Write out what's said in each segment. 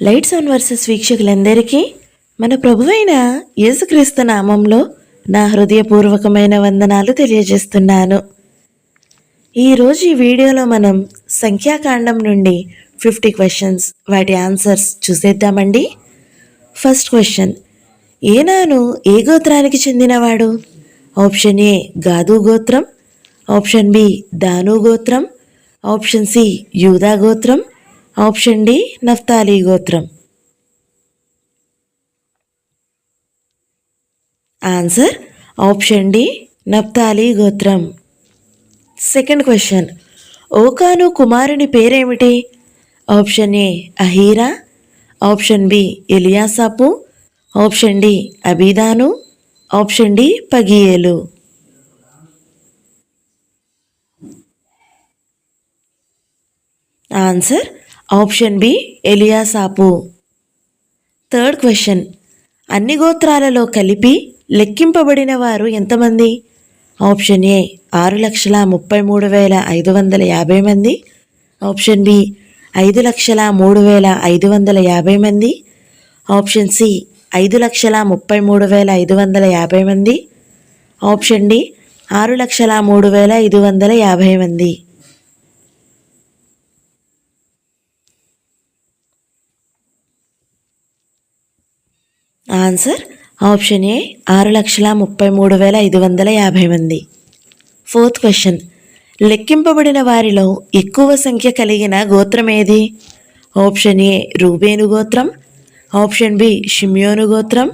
Lights on versus వీక్షకులందరికీ మన ప్రభువైన యేసుక్రీస్తు నామంలో నా హృదయపూర్వకమైన వందనాలు తెలియజేస్తున్నాను. ఈరోజు ఈ వీడియోలో మనం సంఖ్యాకాండం నుండి ఫిఫ్టీ క్వశ్చన్స్ వాటి ఆన్సర్స్ చూసేద్దామండి. ఫస్ట్ క్వశ్చన్ ఏనాను ఏ గోత్రానికి చెందినవాడు? ఆప్షన్ ఏ గాదు గోత్రం. ఆప్షన్ బి దాను గోత్రం. ఆప్షన్ సి యూదా గోత్రం. ఆప్షన్ డి నఫ్తాలి గోత్రం. ఆన్సర్ ఆప్షన్ డి నప్తాలి గోత్రం. సెకండ్ క్వశ్చన్ ఓకాను కుమారుని పేరేమిటి? Option A Ahira option B Eliasaph option D Abidan option D Pagiel. Answer option B Eliasaph third question. అన్ని గోత్రాలలో కలిపి లెక్కింపబడిన వారు ఎంతమంది? ఆప్షన్ ఏ ఆరు లక్షల ముప్పై మూడు వేల ఐదు వందల యాభై మంది. ఆప్షన్ బి ఐదు లక్షల మూడు వేల ఐదు వందల యాభై మంది. ఆప్షన్ సి ఐదు లక్షల ముప్పై మూడు వేల ఐదు వందల యాభై మంది. ఆప్షన్ డి ఆరు లక్షల మూడు వేల ఐదు వందల యాభై మంది. ఆన్సర్ ఆప్షన్ ఏ ఆరు లక్షల ముప్పై మూడు వేల ఐదు వందల యాభై మంది. ఫోర్త్ క్వశ్చన్ లెక్కింపబడిన వారిలో ఎక్కువ సంఖ్య కలిగిన గోత్రం ఏది? ఆప్షన్ ఏ రూబేను గోత్రం. ఆప్షన్ బి షిమ్యోను గోత్రం.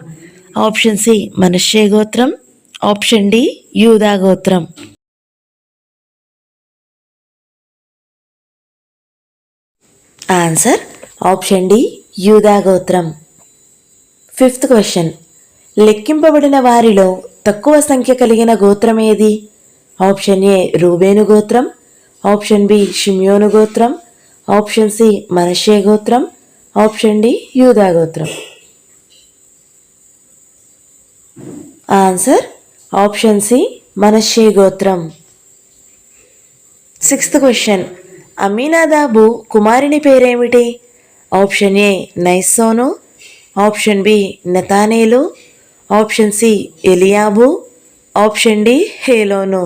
ఆప్షన్ సి మనషే గోత్రం. ఆప్షన్ డి యూదా గోత్రం. ఆన్సర్ ఆప్షన్ డి యూదా గోత్రం. Fifth question. లెక్కింపబడిన వారిలో తక్కువ సంఖ్య కలిగిన గోత్రం ఏది? ఆప్షన్ ఏ రూబేను గోత్రం ఆప్షన్ బి షిమ్యోను గోత్రం ఆప్షన్ సి మనషే గోత్రం ఆప్షన్ డి యూదా గోత్రం. ఆన్సర్ ఆప్షన్ సి మనషే గోత్రం. Sixth question. అమీనాదాబు కుమారుని పేరేమిటి? ఆప్షన్ ఏ నైసోను ఆప్షన్ బి నెతానేలు ఆప్షన్ సి ఎలియాబు ఆప్షన్ డి హేలోను.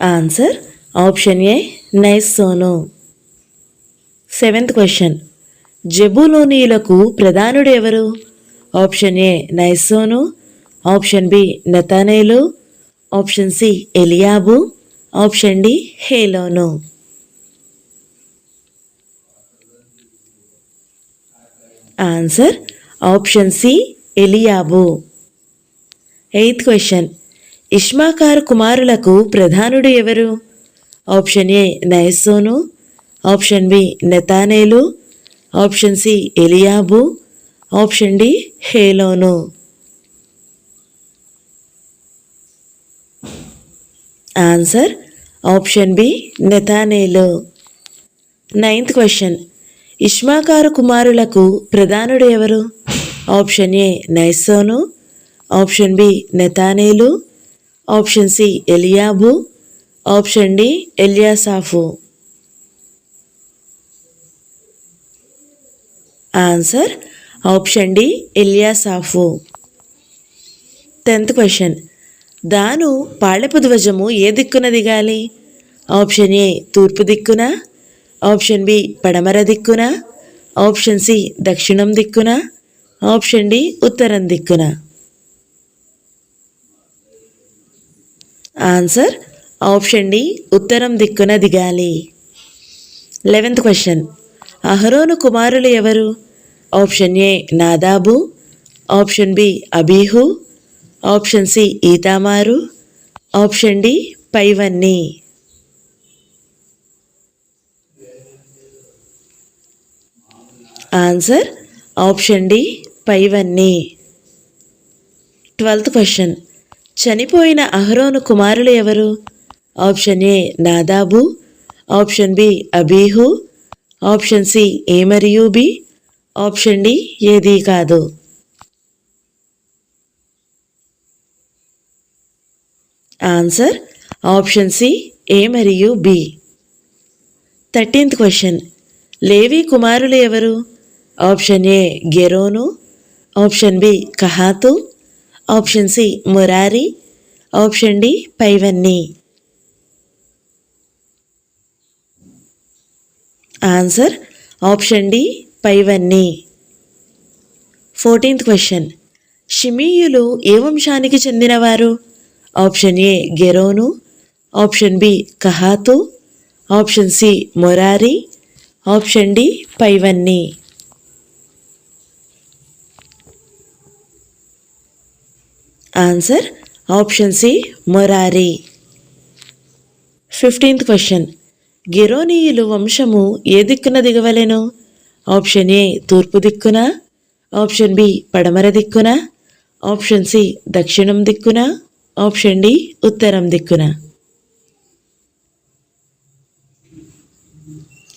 ఆన్సర్ ఆప్షన్ ఏ నైసోను సెవెంత్ క్వశ్చన్. జబులోనీలకు ప్రధానుడు ఎవరు? ఆప్షన్ ఏ నైసోను ఆప్షన్ బి నెతానేలు ఆప్షన్ సి ఎలియాబు ఆప్షన్ డి హేలోను. ఆన్సర్ ఆప్షన్ సి ఎలియాబు ఎయిత్ క్వశ్చన్ ఇష్మాకార్ కుమారులకు ప్రధానుడు ఎవరు? ఆప్షన్ ఏ నయసోను ఆప్షన్ బి నెతానేలు ఆప్షన్ సి ఎలియాబు ఆప్షన్ డి హేలోను ఆన్సర్ ఆప్షన్ బి నెతానేలు నైన్త్ క్వశ్చన్ ఇష్మాకారు కుమారులకు ప్రధానుడు ఎవరు? ఆప్షన్ ఏ నైసోను ఆప్షన్ బి నెతానేలు ఆప్షన్ సి ఎలియాబు ఆప్షన్ డి ఎలియాసాఫు. Answer option D ఎలియాసాఫు. Tenth question. దాను పాళెపు ధ్వజము ఏ దిక్కున దిగాలి? ఆప్షన్ ఏ తూర్పు దిక్కున ఆప్షన్ బి పడమర దిక్కున ఆప్షన్ సి దక్షిణం దిక్కున ఆప్షన్ డి ఉత్తరం దిక్కున. ఆన్సర్ ఆప్షన్ డి ఉత్తరం దిక్కున దిగాలి. Eleventh question. అహరోను కుమారులు ఎవరు? ఆప్షన్ ఏ నాదాబు ఆప్షన్ బి అబీహు ఆప్షన్ సి ఈతామారు ఆప్షన్ డి పైవన్నీ. ఆన్సర్ ఆప్షన్ డి పైవన్నీ ట్వెల్త్ క్వశ్చన్ చనిపోయిన అహరోను కుమారులు ఎవరు? ఆప్షన్ ఏ నాదాబు. ఆప్షన్ బి అబీహు. ఆప్షన్ సి ఏ మరియు బి ఆప్షన్ డి ఏది కాదు. ఆన్సర్ ఆప్షన్ సి ఏ మరియు బి థర్టీన్త్ క్వశ్చన్ లేవి కుమారులు ఎవరు? ఆప్షన్ ఏ గెరోను ఆప్షన్ బి కహాతు ఆప్షన్ సి మురారి ఆప్షన్ డి పైవన్నీ ఆన్సర్ ఆప్షన్ డి పైవన్నీ ఫోర్టీన్త్ క్వశ్చన్ షిమీయులు ఏ వంశానికి చెందినవారు? ఆప్షన్ ఏ గెరోను ఆప్షన్ బి కహాతు ఆప్షన్ సి మొరారి ఆప్షన్ డి పైవన్నీ ఆన్సర్ ఆప్షన్ సి మొరారి ఫిఫ్టీన్త్ క్వశ్చన్ గిరోనీయులు వంశము ఏ దిక్కున దిగవలెను? ఆప్షన్ ఏ తూర్పు దిక్కున. ఆప్షన్ బి పడమర దిక్కున. ఆప్షన్ సి దక్షిణం దిక్కున. ఆప్షన్ డి ఉత్తరం దిక్కున.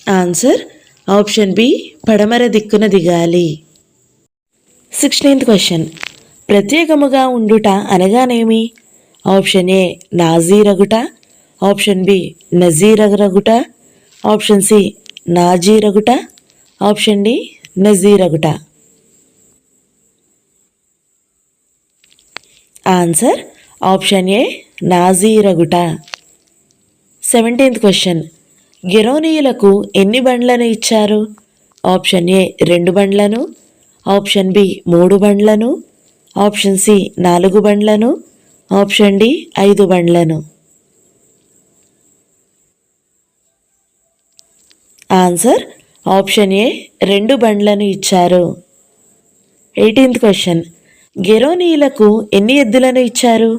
ఆన్సర్ ఆప్షన్ బి పడమర దిక్కున దిగాలి. సిక్స్టీన్త్ క్వశ్చన్ ప్రత్యేకముగా ఉండుట అనగానేమి? ఆప్షన్ ఏ నాజీరగుట. ఆప్షన్ బి నజీరగరగుట ఆప్షన్ సి నాజీరగుట. ఆప్షన్ డి నజీరగుట. ఆన్సర్ ఆప్షన్ ఏ నాజీరగుట. సెవెంటీన్త్ క్వశ్చన్ గిరోనీయులకు ఎన్ని బండ్లను ఇచ్చారు? ఆప్షన్ ఏ రెండు బండ్లను. ఆప్షన్ బి మూడు బండ్లను. ఆప్షన్ సి నాలుగు బండ్లను ఆప్షన్ డి ఐదు బండ్లను. ఆన్సర్ ఆప్షన్ ఏ రెండు బండ్లను ఇచ్చారు. ఎయిటీన్త్ క్వశ్చన్ గెరోనీయులకు ఎన్ని ఎద్దులను ఇచ్చారు?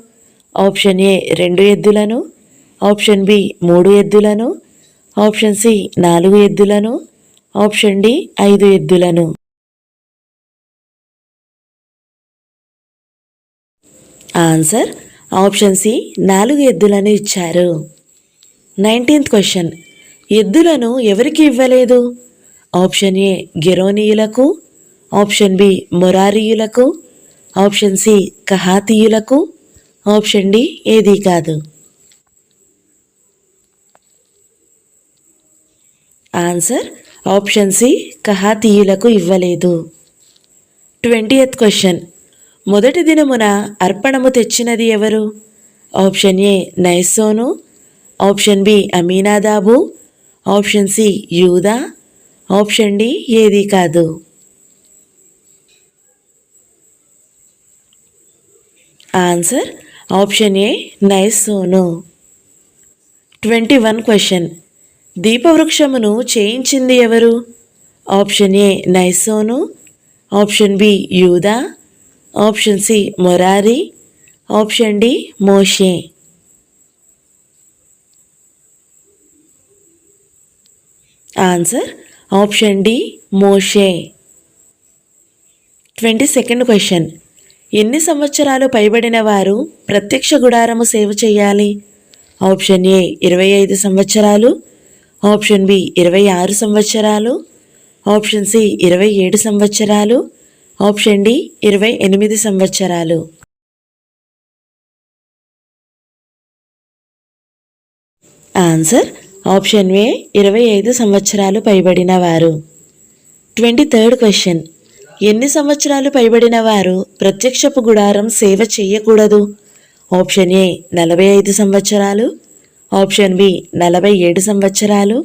ఆప్షన్ ఏ రెండు ఎద్దులను ఆప్షన్ బి మూడు ఎద్దులను ఆప్షన్ సి నాలుగు ఎద్దులను ఆప్షన్ డి ఐదు ఎద్దులను. ఆన్సర్ ఆప్షన్ సి నాలుగు ఎద్దులను ఇచ్చారు. Nineteenth question. ఎద్దులను ఎవరికి ఇవ్వలేదు? ఆప్షన్ ఏ గెరోనీయులకు ఆప్షన్ బి మొరారీయులకు ఆప్షన్ సి కహాతీయులకు ఆప్షన్ డి ఏది కాదు. ఆన్సర్ ఆప్షన్ సి కహాతీయులకు ఇవ్వలేదు. Twenty eighth question. మొదటి దినమున అర్పణము తెచ్చినది ఎవరు? ఆప్షన్ ఏ నైసోను ఆప్షన్ బి అమీనాదాబు ఆప్షన్ సి యూదా ఆప్షన్ డి ఏది కాదు. ఆన్సర్ ఆప్షన్ ఏ నైస్ సోను ట్వంటీ వన్ క్వశ్చన్. దీపవృక్షమును చేయించింది ఎవరు? ఆప్షన్ ఏ నైసోను ఆప్షన్ బి యూదా ఆప్షన్ సి మొరారి ఆప్షన్ డి మోషే. ఆన్సర్ ఆప్షన్ డి మోషే. Twenty second question. ఎన్ని సంవత్సరాలు పైబడిన వారు ప్రత్యక్ష గుడారము సేవ చేయాలి? ఆప్షన్ ఏ ఇరవై ఐదు సంవత్సరాలు ఆప్షన్ బి ఇరవై ఆరు సంవత్సరాలు ఆప్షన్ సి ఇరవై ఏడు సంవత్సరాలు ఆప్షన్ డి ఇరవై ఎనిమిది సంవత్సరాలు. ఆన్సర్ ఆప్షన్ ఏ ఇరవై ఐదు సంవత్సరాలు పైబడిన వారు. ట్వంటీ థర్డ్ క్వశ్చన్ ఎన్ని సంవత్సరాలు పైబడిన వారు? ప్రత్యక్షపు గుడారం సేవ చేయకూడదు ఆప్షన్ ఏ నలభై ఐదు సంవత్సరాలు. ఆప్షన్ బి నలభై ఏడు సంవత్సరాలు.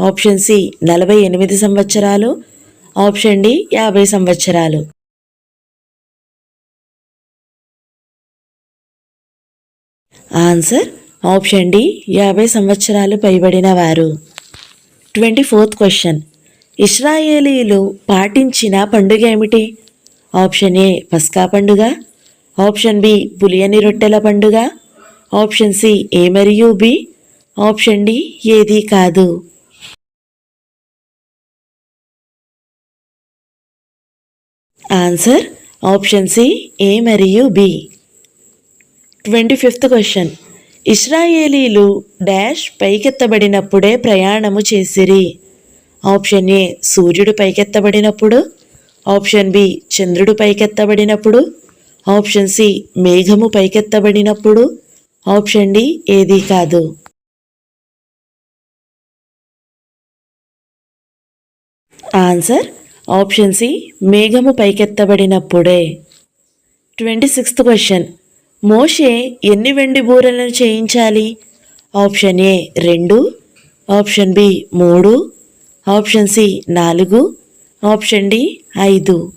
ఆప్షన్ సి నలభై ఎనిమిది సంవత్సరాలు. ఆప్షన్ డి యాభై సంవత్సరాలు. ఆన్సర్ ఆప్షన్ డి యాభై సంవత్సరాలు పైబడిన వారు. Twenty fourth question. ఇస్రాయేలీలు పాటించిన పండుగ ఏమిటి? ఆప్షన్ ఏ పస్కా పండుగ. ఆప్షన్ బి పులియని రొట్టెల పండుగ. ఆప్షన్ సి ఏ మరియు బి. ఆప్షన్ డి ఏది కాదు. ఆన్సర్ ఆప్షన్ సి ఏ మరియు బి ట్వంటీ ఫిఫ్త్ క్వశ్చన్ ఇస్రాయేలీలు డాష్ పైకెత్తబడినప్పుడే ప్రయాణము చేసిరి. ఆప్షన్ ఏ సూర్యుడు పైకెత్తబడినప్పుడు. ఆప్షన్ బి చంద్రుడు పైకెత్తబడినప్పుడు. ఆప్షన్ సి మేఘము పైకెత్తబడినప్పుడు. ఆప్షన్ డి ఏది కాదు. ఆన్సర్ ఆప్షన్ సి మేఘము పైకెత్తబడినప్పుడే. ట్వంటీ సిక్స్త్ క్వశ్చన్ మోషే ఎన్ని వెండి బూరలను చేయించాలి? ఆప్షన్ ఏ రెండు. ఆప్షన్ బి మూడు. ఆప్షన్ సి నాలుగు. ఆప్షన్ డి ఐదు.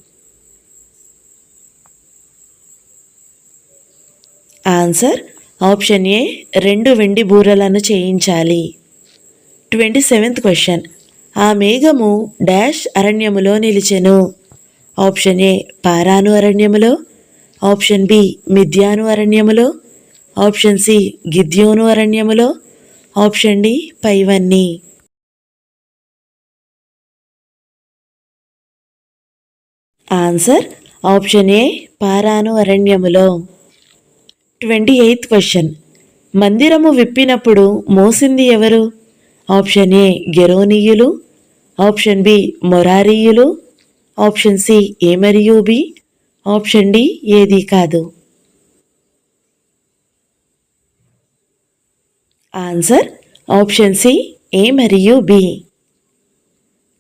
ఆన్సర్ ఆప్షన్ ఏ రెండు వెండి బూరలను చేయించాలి. ట్వంటీ సెవెంత్ క్వశ్చన్ ఆ మేఘము డాష్ అరణ్యములో నిలిచెను. ఆప్షన్ ఏ పారాను అరణ్యములో ఆప్షన్ బి మిథ్యాను అరణ్యములో ఆప్షన్ సి గిద్యోను అరణ్యములో ఆప్షన్ డి పైవన్నీ. ఆన్సర్ ఆప్షన్ ఏ పారాను అరణ్యములో. Twenty eighth question. మందిరము విప్పినప్పుడు మోసింది ఎవరు? ఆప్షన్ ఏ గెరోనీయులు ఆప్షన్ బి మొరారీయులు ఆప్షన్ సి ఏ మరియు బి ఆప్షన్ డి ఏది కాదు. ఆన్సర్ ఆప్షన్ సి ఏ మరియు బి.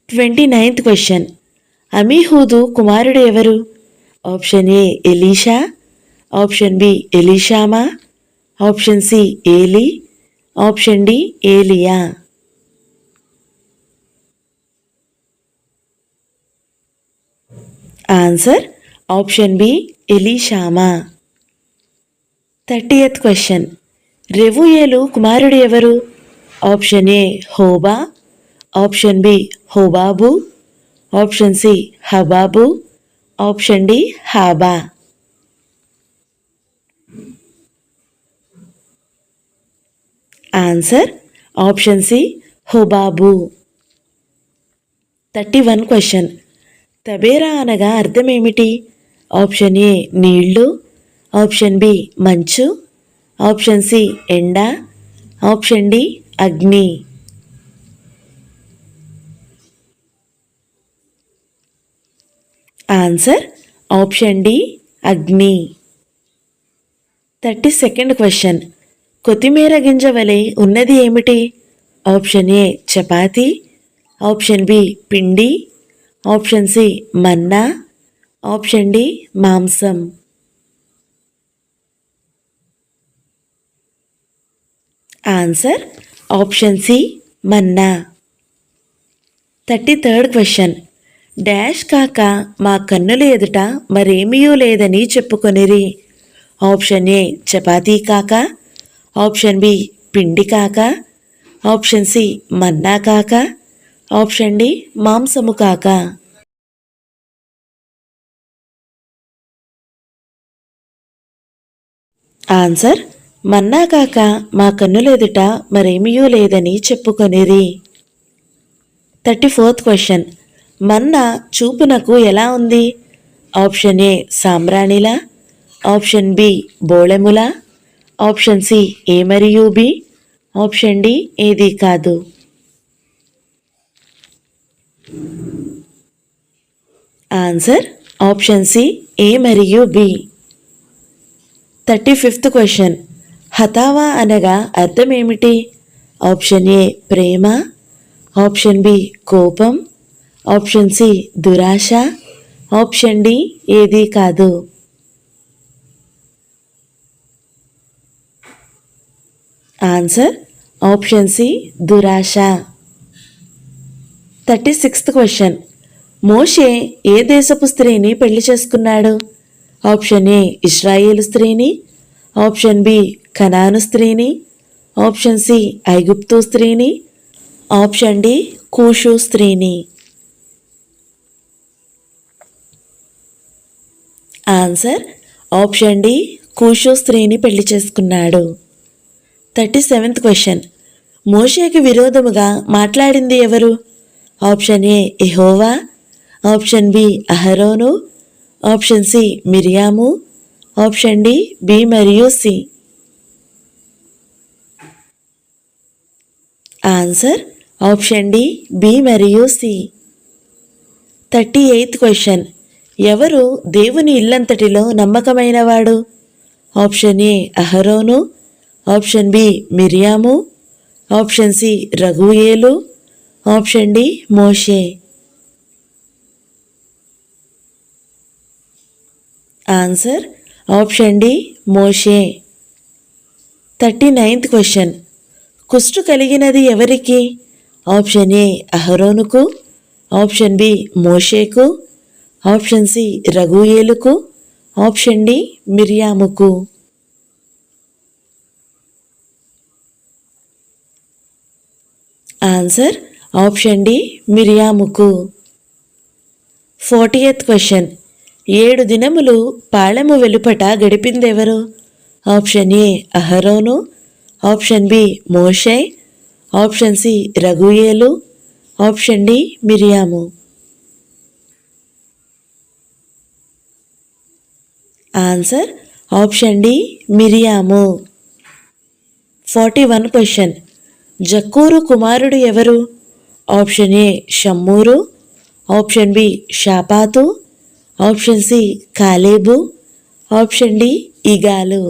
Twenty ninth question. అమీహూదు కుమారుడు ఎవరు? ఆప్షన్ ఏ ఎలీషా ఆప్షన్ బి ఎలీషామా ఆప్షన్ సి ఏలి ఆప్షన్ డి ఏలియా. ఆన్సర్ ఆప్షన్ బి ఎలీషామా థర్టీ ఎత్ క్వశ్చన్ రెవుయేలు కుమారుడు ఎవరు ఆప్షన్ ఏ హోబా ఆప్షన్ బి హోబాబు ఆప్షన్ సి హబాబు ఆప్షన్ డి హాబా ఆన్సర్ ఆప్షన్ సి హుబాబు థర్టీ వన్ క్వశ్చన్ తబేరా అనగా అర్థం ఏమిటి ఆప్షన్ ఏ నీళ్ళు ఆప్షన్ బి మంచు ఆప్షన్ సి ఎండ ఆప్షన్ డి అగ్ని. ఆన్సర్ ఆప్షన్ డి అగ్ని. Thirty second question. కొత్తిమీర గింజ వలె ఉన్నది ఏమిటి? Option A chapati option B పిండి ఆప్షన్ సి మన్నా ఆప్షన్ డి మాంసం. ఆన్సర్ ఆప్షన్ సి మన్నా. Thirty third question. డాష్ కాక మా కన్నుల ఎదుట మరేమీయూ లేదని చెప్పుకొనిరి. ఆప్షన్ ఏ చపాతీ కాక ఆప్షన్ బి పిండి కాక ఆప్షన్ సి మన్నా కాక ఆప్షన్ డి మాంసము కాక. ఆన్సర్ మన్నా కాక మా కన్నులెదుట మరేమీయూ లేదని చెప్పుకొనిది థర్టీ ఫోర్త్ క్వశ్చన్ మన్నా చూపునకు ఎలా ఉంది? ఆప్షన్ ఏ సాంబ్రాణిలా? ఆప్షన్ బి బోళెములా? ఆప్షన్ సి ఏ మరియు బి? ఆప్షన్ డి ఏది కాదు. ఆన్సర్ ఆప్షన్ సి ఏ మరియు బి థర్టీ ఫిఫ్త్ క్వశ్చన్ హతావా అనగా అర్థం ఏమిటి? ఆప్షన్ ఏ ప్రేమ. ఆప్షన్ బి కోపం. ఆప్షన్ సి దురాశ. ఆప్షన్ డి ఏది కాదు. ఆన్సర్ ఆప్షన్ సి దురాశ. Thirty sixth question. మోషే ఏ దేశపు స్త్రీని పెళ్ళి చేసుకున్నాడు? ఆప్షన్ ఏ ఇస్రాయేల్ స్త్రీని ఆప్షన్ బి కనాను స్త్రీని ఆప్షన్ సి ఐగుప్తు స్త్రీని ఆప్షన్ డి కూషు స్త్రీని. ఆన్సర్ ఆప్షన్ డి కూషు స్త్రీని పెళ్ళి చేసుకున్నాడు. Thirty seventh question. మోషేకి విరోధముగా మాట్లాడింది ఎవరు? ఆప్షన్ ఏ ఎహోవా ఆప్షన్ బి అహరోను ఆప్షన్ సి మిరియాము ఆప్షన్ డి బి మరియు C. Answer option D B మరియు సి. Thirty eighth question. ఎవరు దేవుని ఇల్లంతటిలో నమ్మకమైనవాడు? ఆప్షన్ ఏ అహరోను ఆప్షన్ బి మిరియాము ఆప్షన్ సి రఘుయేలు ఆప్షన్ డి మోషే. ఆన్సర్ ఆప్షన్ డి మోషే. Thirty ninth question. కుష్టు కలిగినది ఎవరికి? ఆప్షన్ ఏ అహరోనుకు. ఆప్షన్ బి మోషేకు. ఆప్షన్ సి రఘుయేలుకు ఆప్షన్ డి మిర్యాముకు. Answer option D మిరియాముకు. Forty eighth question. ఏడు దినములు పాళెము వెలుపట గడిపిందెవరు? ఆప్షన్ ఏ అహరోను ఆప్షన్ బి మోషై ఆప్షన్ సి రఘుయేలు ఆప్షన్ డి మిరియాము. Answer option D Miriam. Forty one question. జక్కూరు కుమారుడు ఎవరు? ఆప్షన్ ఏ షమ్మూరు ఆప్షన్ బి షాపాతు ఆప్షన్ సి కాలేబు ఆప్షన్ డి ఇగాలు.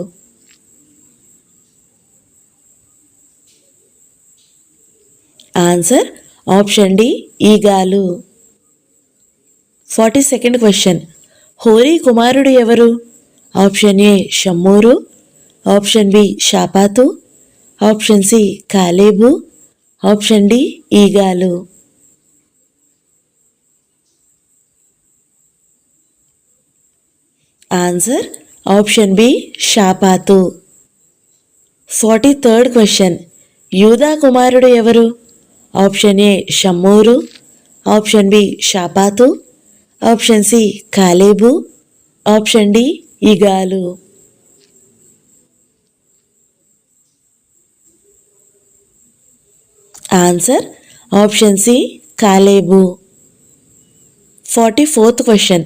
ఆన్సర్ ఆప్షన్ డి ఈగాలు ఫార్టీ సెకండ్ క్వశ్చన్. హోరీ కుమారుడు ఎవరు? ఆప్షన్ ఏ షమ్మూరు ఆప్షన్ బి షాపాతు ఆప్షన్ సి కాలేబు ఆప్షన్ డి ఈగాలు. ఆన్సర్ ఆప్షన్ బి షాపాతు. ఫార్టీ థర్డ్ క్వశ్చన్ యూదా కుమారుడు ఎవరు? ఆప్షన్ ఏ షమ్మూరు. ఆప్షన్ బి షాపాతు. ఆప్షన్ సి కాలేబు. ఆప్షన్ డి ఇగాలు ఆన్సర్ ఆప్షన్ సి కాలేబు ఫార్టీ ఫోర్త్ క్వశ్చన్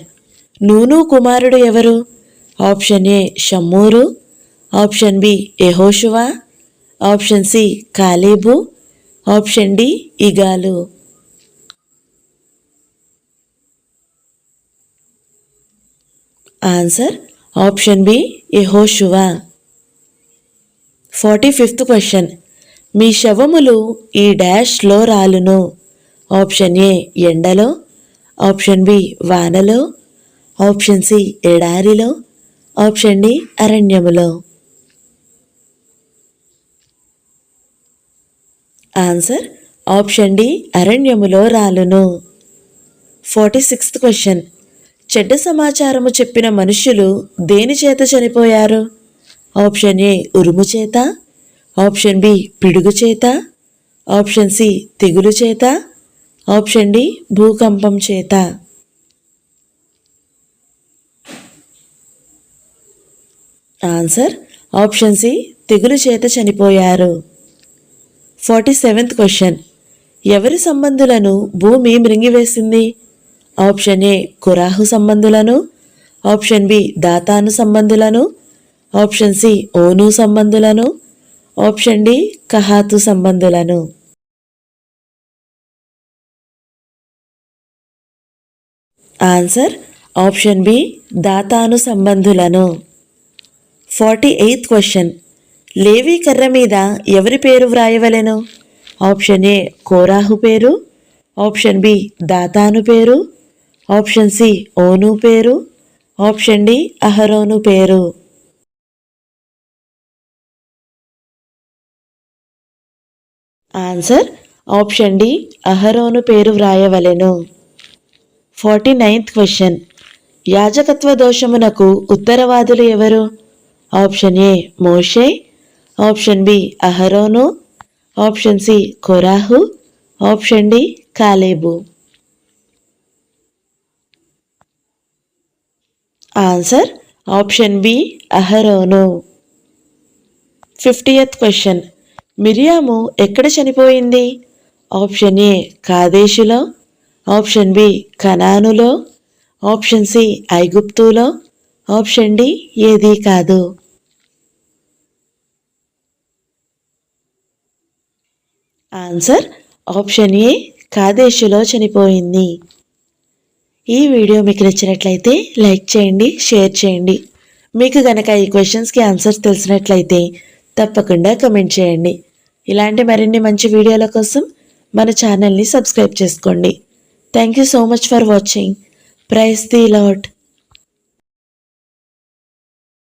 నూను కుమారుడు ఎవరు? ఆప్షన్ ఏ షమ్మూరు ఆప్షన్ బి యహోషువా ఆప్షన్ సి కాలేబు ఆప్షన్ డి ఇగాలు ఆన్సర్ ఆప్షన్ బి యహోషువా ఫార్టీ ఫిఫ్త్ క్వశ్చన్ మీ శవములు ఈ డాష్లో రాలును. ఆప్షన్ ఏ ఎండలో ఆప్షన్ బి వానలో ఆప్షన్ సి ఎడారిలో ఆప్షన్ డి అరణ్యములో. ఆన్సర్ ఆప్షన్ డి అరణ్యములో రాలును. Forty sixth question. చెడ్డ సమాచారము చెప్పిన మనుష్యులు దేని చేత చనిపోయారు? ఆప్షన్ ఏ ఉరుము చేత ఆప్షన్ బి పిడుగు చేత ఆప్షన్ సి తెగులు చేత ఆప్షన్ డి భూకంపం చేత. ఆన్సర్ ఆప్షన్ సి తెగులు చేత చనిపోయారు. Forty seventh question. ఎవరి సంబంధులను భూమి మృంగివేసింది? ఆప్షన్ ఏ కురాహు సంబంధులను ఆప్షన్ బి దాతాను సంబంధులను ఆప్షన్ సి ఓను సంబంధులను ఆప్షన్ డి కహాతు సంబంధులను. ఆన్సర్ ఆప్షన్ బి దాతాను సంబంధులను. Forty eighth question. లేవీ కర్ర మీద ఎవరి పేరు వ్రాయవలెను? ఆప్షన్ ఏ కోరాహు పేరు. ఆప్షన్ బి దాతాను పేరు. ఆప్షన్ సి ఓను పేరు. ఆప్షన్ డి అహరోను పేరు. ఆన్సర్ ఆప్షన్ డి అహరోను పేరు వ్రాయవలెను. Forty ninth question. యాజకత్వ దోషమునకు ఉత్తరవాదులు ఎవరు? ఆప్షన్ ఏ మోషే ఆప్షన్ బి అహరోను ఆప్షన్ సి కొరాహు ఆప్షన్ డి కాలేబు. ఆన్సర్ ఆప్షన్ బి అహరోను. Fiftieth question. మిరియాము ఎక్కడ చనిపోయింది? ఆప్షన్ ఏ కాదేశులో ఆప్షన్ బి కనానులో ఆప్షన్ సి ఐగుప్తులో ఆప్షన్ డి ఏది కాదు. ఆన్సర్ ఆప్షన్ ఏ కాదేశులో చనిపోయింది. ఈ వీడియో మీకు నచ్చినట్లయితే లైక్ చేయండి షేర్ చేయండి. మీకు గనక ఈ క్వశ్చన్స్కి ఆన్సర్స్ తెలిసినట్లయితే తప్పకుండా కమెంట్ చేయండి. ఇలాంటి మరిన్ని మంచి వీడియోల కోసం మన ఛానల్ని సబ్స్క్రైబ్ చేసుకోండి. Thank you so much for watching price the lot